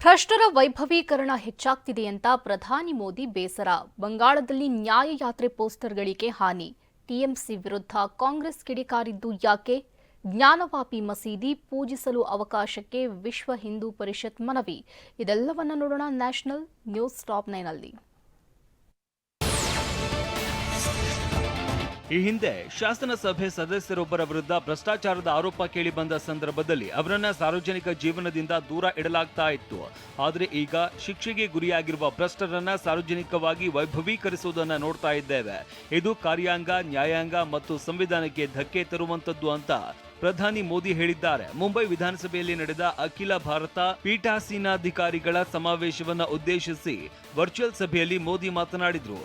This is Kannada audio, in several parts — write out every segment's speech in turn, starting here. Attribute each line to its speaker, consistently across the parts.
Speaker 1: ಭ್ರಷ್ಟರ ವೈಭವೀಕರಣ ಹೆಚ್ಚಾಗ್ತಿದೆ ಅಂತ ಪ್ರಧಾನಿ ಮೋದಿ ಬೇಸರ. ಬಂಗಾಳದಲ್ಲಿ ನ್ಯಾಯಯಾತ್ರೆ ಪೋಸ್ಟರ್ಗಳಿಗೆ ಹಾನಿ. ಟಿಎಂಸಿ ವಿರುದ್ಧ ಕಾಂಗ್ರೆಸ್ ಕಿಡಿಕಾರಿದ್ದು ಯಾಕೆ? ಜ್ಞಾನವಾಪಿ ಮಸೀದಿ ಪೂಜಿಸಲು ಅವಕಾಶಕ್ಕೆ ವಿಶ್ವ ಹಿಂದೂ ಪರಿಷತ್ ಮನವಿ. ಇದೆಲ್ಲವನ್ನ ನೋಡೋಣ ನ್ಯಾಷನಲ್ ನ್ಯೂಸ್ ಟಾಪ್ ನೈನಲ್ಲಿ
Speaker 2: ಈ ಹಿಂದೆ ಶಾಸನಸಭೆ ಸದಸ್ಯರೊಬ್ಬರ ವಿರುದ್ಧ ಭ್ರಷ್ಟಾಚಾರದ ಆರೋಪ ಕೇಳಿ ಬಂದ ಸಂದರ್ಭದಲ್ಲಿ ಅವರನ್ನ ಸಾರ್ವಜನಿಕ ಜೀವನದಿಂದ ದೂರ ಇಡಲಾಗ್ತಾ ಇತ್ತು. ಆದರೆ ಈಗ ಶಿಕ್ಷೆಗೆ ಗುರಿಯಾಗಿರುವ ಭ್ರಷ್ಟರನ್ನ ಸಾರ್ವಜನಿಕವಾಗಿ ವೈಭವೀಕರಿಸುವುದನ್ನ ನೋಡ್ತಾ ಇದ್ದೇವೆ. ಇದು ಕಾರ್ಯಾಂಗ, ನ್ಯಾಯಾಂಗ ಮತ್ತು ಸಂವಿಧಾನಕ್ಕೆ ಧಕ್ಕೆ ತರುವಂತದ್ದು ಅಂತ ಪ್ರಧಾನಿ ಮೋದಿ ಹೇಳಿದ್ದಾರೆ. ಮುಂಬೈ ವಿಧಾನಸಭೆಯಲ್ಲಿ ನಡೆದ ಅಖಿಲ ಭಾರತ ಪೀಠಾಸೀನಾಧಿಕಾರಿಗಳ ಸಮಾವೇಶವನ್ನ ಉದ್ದೇಶಿಸಿ ವರ್ಚುವಲ್ ಸಭೆಯಲ್ಲಿ ಮೋದಿ ಮಾತನಾಡಿದ್ರು.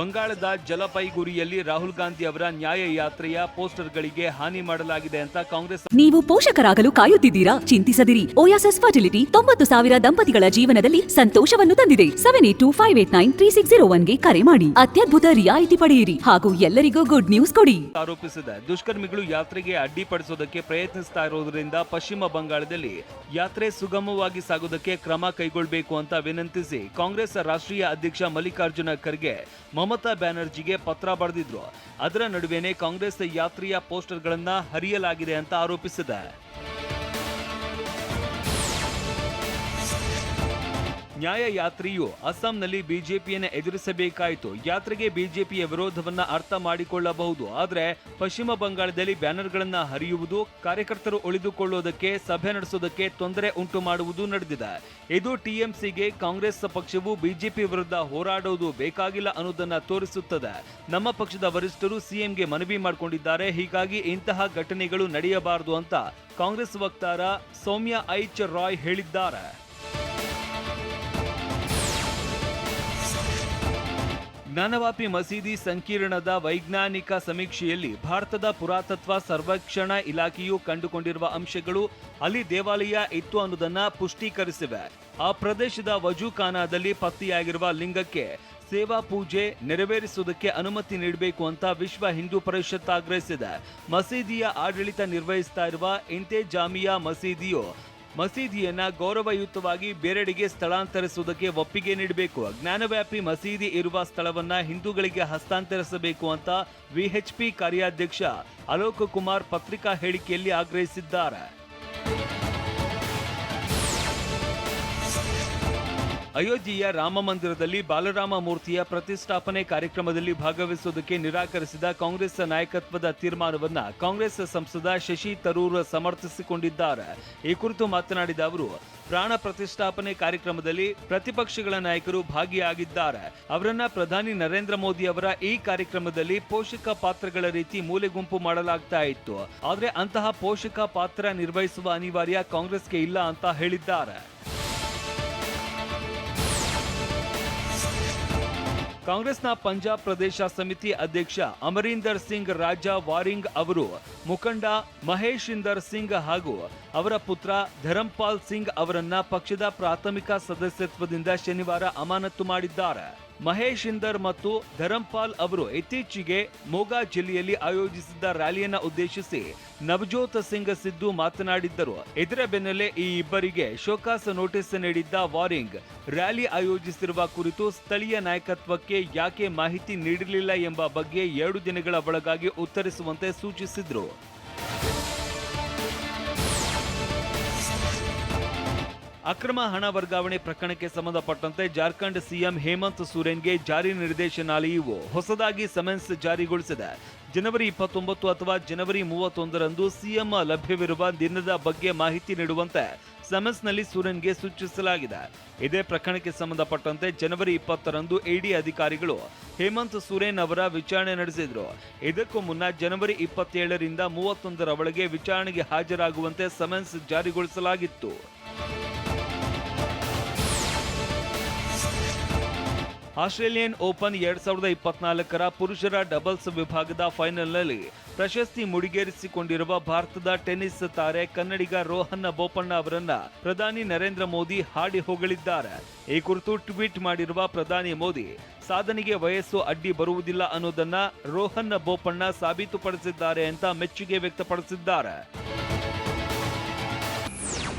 Speaker 2: ಬಂಗಾಳದ ಜಲಪೈಗುರಿಯಲ್ಲಿ ರಾಹುಲ್ ಗಾಂಧಿ ಅವರ ನ್ಯಾಯ ಯಾತ್ರೆಯ ಪೋಸ್ಟರ್ಗಳಿಗೆ ಹಾನಿ ಮಾಡಲಾಗಿದೆ ಅಂತ ಕಾಂಗ್ರೆಸ್
Speaker 3: ನೀವು ಪೋಷಕರಾಗಲು ಕಾಯುತ್ತಿದ್ದೀರಾ? ಚಿಂತಿಸದಿರಿ. ಓಯಾಸಸ್ ಫರ್ಟಿಲಿಟಿ ತೊಂಬತ್ತು ಸಾವಿರ ದಂಪತಿಗಳ ಜೀವನದಲ್ಲಿ ಸಂತೋಷವನ್ನು ತಂದಿದೆ. Seven eight two five eight nine three six zero ಒನ್ಗೆ ಕರೆ ಮಾಡಿ. ಅತ್ಯದ್ಭುತ ರಿಯಾಯಿತಿ ಪಡೆಯಿರಿ. ಹಾಗೂ ಎಲ್ಲರಿಗೂ ಗುಡ್ ನ್ಯೂಸ್ ಕೊಡಿ.
Speaker 2: ಆರೋಪಿಸಿದೆ ದುಷ್ಕರ್ಮಿಗಳು ಯಾತ್ರೆಗೆ ಅಡ್ಡಿಪಡಿಸೋದಕ್ಕೆ ಪ್ರಯತ್ನಿಸ್ತಾ ಇರೋದ್ರಿಂದ ಪಶ್ಚಿಮ ಬಂಗಾಳದಲ್ಲಿ ಯಾತ್ರೆ ಸುಗಮವಾಗಿ ಸಾಗುವುದಕ್ಕೆ ಕ್ರಮ ಕೈಗೊಳ್ಳಬೇಕು ಅಂತ ವಿನಂತಿಸಿ ಕಾಂಗ್ರೆಸ್ ರಾಷ್ಟ್ರೀಯ ಅಧ್ಯಕ್ಷ ಮಲ್ಲಿಕಾರ್ಜುನ ಖರ್ಗೆ ಮಮತಾ ಬ್ಯಾನರ್ಜಿಗೆ ಪತ್ರ ಬರೆದಿದ್ರು. ಅದರ ನಡುವೆನೇ ಕಾಂಗ್ರೆಸ್ ಯಾತ್ರೆಯ ಪೋಸ್ಟರ್ಗಳನ್ನ ಹರಿಯಲಾಗಿದೆ ಅಂತ ಆರೋಪಿಸಿದೆ. ನ್ಯಾಯ ಯಾತ್ರೆಯು ಅಸ್ಸಾಂನಲ್ಲಿ ಬಿಜೆಪಿಯನ್ನು ಎದುರಿಸಬೇಕಾಯಿತು. ಯಾತ್ರೆಗೆ ಬಿಜೆಪಿಯ ವಿರೋಧವನ್ನು ಅರ್ಥ ಮಾಡಿಕೊಳ್ಳಬಹುದು. ಆದರೆ ಪಶ್ಚಿಮ ಬಂಗಾಳದಲ್ಲಿ ಬ್ಯಾನರ್ಗಳನ್ನು ಹರಿಯುವುದು, ಕಾರ್ಯಕರ್ತರು ಉಳಿದುಕೊಳ್ಳುವುದಕ್ಕೆ ಸಭೆ ನಡೆಸೋದಕ್ಕೆ ತೊಂದರೆ ಉಂಟು ಮಾಡುವುದು ನಡೆದಿದೆ. ಇದು ಟಿಎಂಸಿಗೆ ಕಾಂಗ್ರೆಸ್ ಪಕ್ಷವು ಬಿಜೆಪಿ ವಿರುದ್ಧ ಹೋರಾಡುವುದು ಬೇಕಾಗಿಲ್ಲ ಅನ್ನೋದನ್ನು ತೋರಿಸುತ್ತದೆ. ನಮ್ಮ ಪಕ್ಷದ ವರಿಷ್ಠರು ಸಿಎಂಗೆ ಮನವಿ ಮಾಡಿಕೊಂಡಿದ್ದಾರೆ. ಹೀಗಾಗಿ ಇಂತಹ ಘಟನೆಗಳು ನಡೆಯಬಾರದು ಅಂತ ಕಾಂಗ್ರೆಸ್ ವಕ್ತಾರ ಸೌಮ್ಯ ಐಚ್ ರಾಯ್ ಹೇಳಿದ್ದಾರೆ. ಜ್ಞಾನವಾಪಿ ಮಸೀದಿ ಸಂಕೀರ್ಣದ ವೈಜ್ಞಾನಿಕ ಸಮೀಕ್ಷೆಯಲ್ಲಿ ಭಾರತದ ಪುರಾತತ್ವ ಸರ್ವೇಕ್ಷಣಾ ಇಲಾಖೆಯು ಕಂಡುಕೊಂಡಿರುವ ಅಂಶಗಳು ಅಲ್ಲಿ ದೇವಾಲಯ ಇತ್ತು ಅನ್ನೋದನ್ನ ಪುಷ್ಟೀಕರಿಸಿವೆ. ಆ ಪ್ರದೇಶದ ವಜೂಖಾನಾದಲ್ಲಿ ಪತ್ತೆಯಾಗಿರುವ ಲಿಂಗಕ್ಕೆ ಸೇವಾ ಪೂಜೆ ನೆರವೇರಿಸುವುದಕ್ಕೆ ಅನುಮತಿ ನೀಡಬೇಕು ಅಂತ ವಿಶ್ವ ಹಿಂದೂ ಪರಿಷತ್ ಆಗ್ರಹಿಸಿದೆ. ಮಸೀದಿಯ ಆಡಳಿತ ನಿರ್ವಹಿಸ್ತಾ ಇರುವ ಇಂತೆ ಜಾಮಿಯಾ ಮಸೀದಿಯು ಮಸೀದಿಯನ್ನ ಗೌರವಯುತವಾಗಿ ಬೇರೆಡೆಗೆ ಸ್ಥಳಾಂತರಿಸುವುದಕ್ಕೆ ಒಪ್ಪಿಗೆ ನೀಡಬೇಕು. ಜ್ಞಾನವ್ಯಾಪಿ ಮಸೀದಿ ಇರುವ ಸ್ಥಳವನ್ನ ಹಿಂದೂಗಳಿಗೆ ಹಸ್ತಾಂತರಿಸಬೇಕು ಅಂತ ವಿಎಚ್ಪಿ ಕಾರ್ಯಾಧ್ಯಕ್ಷ ಅಲೋಕ್ ಕುಮಾರ್ ಪತ್ರಿಕಾ ಹೇಳಿಕೆಯಲ್ಲಿ ಆಗ್ರಹಿಸಿದ್ದಾರೆ. ಅಯೋಧ್ಯೆಯ ರಾಮ ಮಂದಿರದಲ್ಲಿ ಬಾಲರಾಮ ಮೂರ್ತಿಯ ಪ್ರತಿಷ್ಠಾಪನೆ ಕಾರ್ಯಕ್ರಮದಲ್ಲಿ ಭಾಗವಹಿಸುವುದಕ್ಕೆ ನಿರಾಕರಿಸಿದ ಕಾಂಗ್ರೆಸ್ ನಾಯಕತ್ವದ ತೀರ್ಮಾನವನ್ನು ಕಾಂಗ್ರೆಸ್ ಸಂಸದ ಶಶಿ ತರೂರ್ ಸಮರ್ಥಿಸಿಕೊಂಡಿದ್ದಾರೆ. ಈ ಕುರಿತು ಮಾತನಾಡಿದ ಅವರು, ಪ್ರಾಣ ಪ್ರತಿಷ್ಠಾಪನೆ ಕಾರ್ಯಕ್ರಮದಲ್ಲಿ ಪ್ರತಿಪಕ್ಷಗಳ ನಾಯಕರು ಭಾಗಿಯಾಗಿದ್ದಾರೆ. ಅವರನ್ನ ಪ್ರಧಾನಿ ನರೇಂದ್ರ ಮೋದಿ ಅವರ ಈ ಕಾರ್ಯಕ್ರಮದಲ್ಲಿ ಪೋಷಕ ಪಾತ್ರಗಳ ರೀತಿ ಮೂಲೆ ಗುಂಪು ಮಾಡಲಾಗ್ತಾ ಇತ್ತು. ಆದರೆ ಅಂತಹ ಪೋಷಕ ಪಾತ್ರ ನಿರ್ವಹಿಸುವ ಅನಿವಾರ್ಯ ಕಾಂಗ್ರೆಸ್ಗೆ ಇಲ್ಲ ಅಂತ ಹೇಳಿದ್ದಾರೆ. ಕಾಂಗ್ರೆಸ್ನ ಪಂಜಾಬ್ ಪ್ರದೇಶ ಸಮಿತಿ ಅಧ್ಯಕ್ಷ ಅಮರೀಂದರ್ ಸಿಂಗ್ ರಾಜಾ ವಾರಿಂಗ್ ಅವರು ಮುಖಂಡ ಮಹೇಶಿಂದರ್ ಸಿಂಗ್ ಹಾಗೂ ಅವರ ಪುತ್ರ ಧರಂಪಾಲ್ ಸಿಂಗ್ ಅವರನ್ನ ಪಕ್ಷದ ಪ್ರಾಥಮಿಕ ಸದಸ್ಯತ್ವದಿಂದ ಶನಿವಾರ ಅಮಾನತು ಮಾಡಿದ್ದಾರೆ. ಮಹೇಶಿಂದರ್ ಮತ್ತು ಧರಂಪಾಲ್ ಅವರು ಇತ್ತೀಚೆಗೆ ಮೋಗಾ ಜಿಲ್ಲೆಯಲ್ಲಿ ಆಯೋಜಿಸಿದ್ದ ರ್ಯಾಲಿಯನ್ನು ಉದ್ದೇಶಿಸಿ ನವಜೋತ್ ಸಿಂಗ್ ಸಿದ್ದು ಮಾತನಾಡಿದ್ದರು. ಇದರ ಬೆನ್ನಲ್ಲೇ ಈ ಇಬ್ಬರಿಗೆ ಶೋಕಾಸ ನೋಟಿಸ್ ನೀಡಿದ್ದ ವಾರಿಂಗ್, ರ್ಯಾಲಿ ಆಯೋಜಿಸಿರುವ ಕುರಿತು ಸ್ಥಳೀಯ ನಾಯಕತ್ವಕ್ಕೆ ಯಾಕೆ ಮಾಹಿತಿ ನೀಡಿರಲಿಲ್ಲ ಎಂಬ ಬಗ್ಗೆ ಎರಡು ದಿನಗಳ ಒಳಗಾಗಿ ಉತ್ತರಿಸುವಂತೆ ಸೂಚಿಸಿದ್ರು. ಅಕ್ರಮ ಹಣ ವರ್ಗಾವಣೆ ಪ್ರಕರಣಕ್ಕೆ ಸಂಬಂಧಪಟ್ಟಂತೆ ಜಾರ್ಖಂಡ್ ಸಿಎಂ ಹೇಮಂತ್ ಸೊರೇನ್ಗೆ ಜಾರಿ ನಿರ್ದೇಶನಾಲಯವು ಹೊಸದಾಗಿ ಸಮನ್ಸ್ ಜಾರಿಗೊಳಿಸಿದೆ. ಜನವರಿ ಇಪ್ಪತ್ತೊಂಬತ್ತು ಅಥವಾ ಜನವರಿ ಮೂವತ್ತೊಂದರಂದು ಸಿಎಂ ಲಭ್ಯವಿರುವ ದಿನದ ಬಗ್ಗೆ ಮಾಹಿತಿ ನೀಡುವಂತೆ ಸಮನ್ಸ್ನಲ್ಲಿ ಸೂರನ್ಗೆ ಸೂಚಿಸಲಾಗಿದೆ. ಇದೇ ಪ್ರಕರಣಕ್ಕೆ ಸಂಬಂಧಪಟ್ಟಂತೆ ಜನವರಿ ಇಪ್ಪತ್ತರಂದು ಇಡಿ ಅಧಿಕಾರಿಗಳು ಹೇಮಂತ್ ಸೂರೇನ್ ಅವರ ವಿಚಾರಣೆ ನಡೆಸಿದರು. ಇದಕ್ಕೂ ಮುನ್ನ ಜನವರಿ ಇಪ್ಪತ್ತೇಳರಿಂದ ಮೂವತ್ತೊಂದರ ಒಳಗೆ ವಿಚಾರಣೆಗೆ ಹಾಜರಾಗುವಂತೆ ಸಮನ್ಸ್ ಜಾರಿಗೊಳಿಸಲಾಗಿತ್ತು. ಆಸ್ಟ್ರೇಲಿಯನ್ ಓಪನ್ ಎರಡ್ ಸಾವಿರದ ಇಪ್ಪತ್ನಾಲ್ಕರ ಪುರುಷರ ಡಬಲ್ಸ್ ವಿಭಾಗದ ಫೈನಲ್ನಲ್ಲಿ ಪ್ರಶಸ್ತಿ ಮುಡಿಗೇರಿಸಿಕೊಂಡಿರುವ ಭಾರತದ ಟೆನ್ನಿಸ್ ತಾರೆ ಕನ್ನಡಿಗ ರೋಹನ್ ಬೋಪಣ್ಣ ಅವರನ್ನ ಪ್ರಧಾನಿ ನರೇಂದ್ರ ಮೋದಿ ಹಾಡಿ ಹೊಗಳಿದ್ದಾರೆ. ಈ ಕುರಿತು ಟ್ವೀಟ್ ಮಾಡಿರುವ ಪ್ರಧಾನಿ ಮೋದಿ, ಸಾಧನೆಗೆ ವಯಸ್ಸು ಅಡ್ಡಿ ಬರುವುದಿಲ್ಲ ಅನ್ನೋದನ್ನ ರೋಹನ್ ಬೋಪಣ್ಣ ಸಾಬೀತುಪಡಿಸಿದ್ದಾರೆ ಅಂತ ಮೆಚ್ಚುಗೆ ವ್ಯಕ್ತಪಡಿಸಿದ್ದಾರೆ.